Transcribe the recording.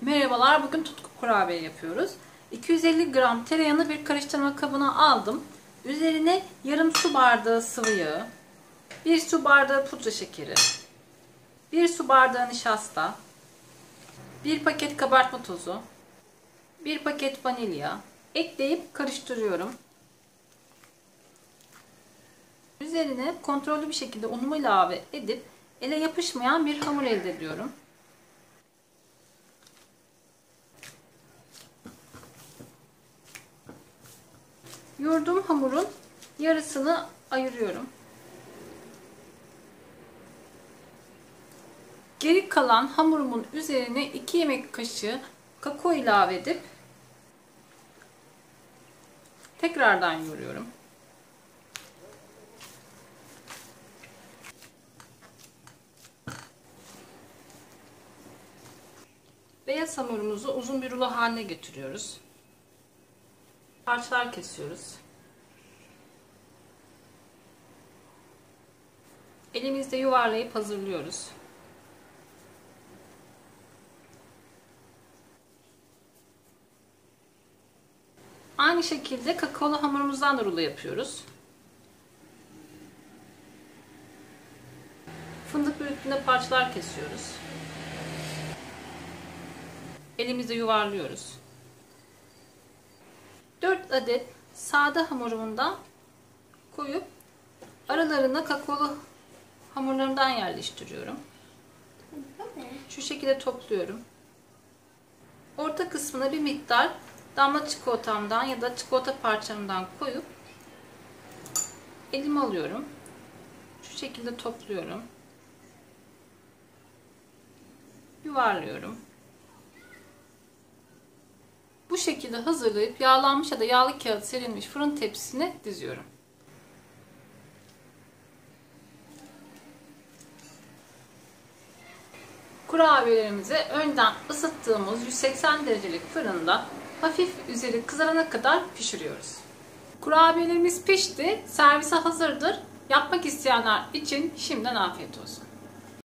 Merhabalar, bugün tutku kurabiye yapıyoruz. 250 gram tereyağını bir karıştırma kabına aldım. Üzerine yarım su bardağı sıvı yağ, 1 su bardağı pudra şekeri, 1 su bardağı nişasta, 1 paket kabartma tozu, 1 paket vanilya ekleyip karıştırıyorum. Üzerine kontrollü bir şekilde unumu ilave edip ele yapışmayan bir hamur elde ediyorum. Yoğurduğum hamurun yarısını ayırıyorum. Geri kalan hamurumun üzerine 2 yemek kaşığı kakao ilave edip tekrardan yoğuruyorum. Beyaz hamurumuzu uzun bir rulo haline getiriyoruz. Parçalar kesiyoruz. Elimizde yuvarlayıp hazırlıyoruz. Aynı şekilde kakaolu hamurumuzdan da rulo yapıyoruz. Fındık büyüklüğünde parçalar kesiyoruz. Elimizde yuvarlıyoruz. 4 adet sade hamurumdan koyup aralarına kakaolu hamurlarımdan yerleştiriyorum. Şu şekilde topluyorum. Orta kısmına bir miktar damla çikolatamdan ya da çikolata parçamdan koyup elime alıyorum. Şu şekilde topluyorum. Yuvarlıyorum. Şekilde hazırlayıp yağlanmış ya da yağlı kağıt serilmiş fırın tepsisine diziyorum. Kurabiyelerimizi önden ısıttığımız 180 derecelik fırında hafif üzeri kızarana kadar pişiriyoruz. Kurabiyelerimiz pişti. Servise hazırdır. Yapmak isteyenler için şimdiden afiyet olsun.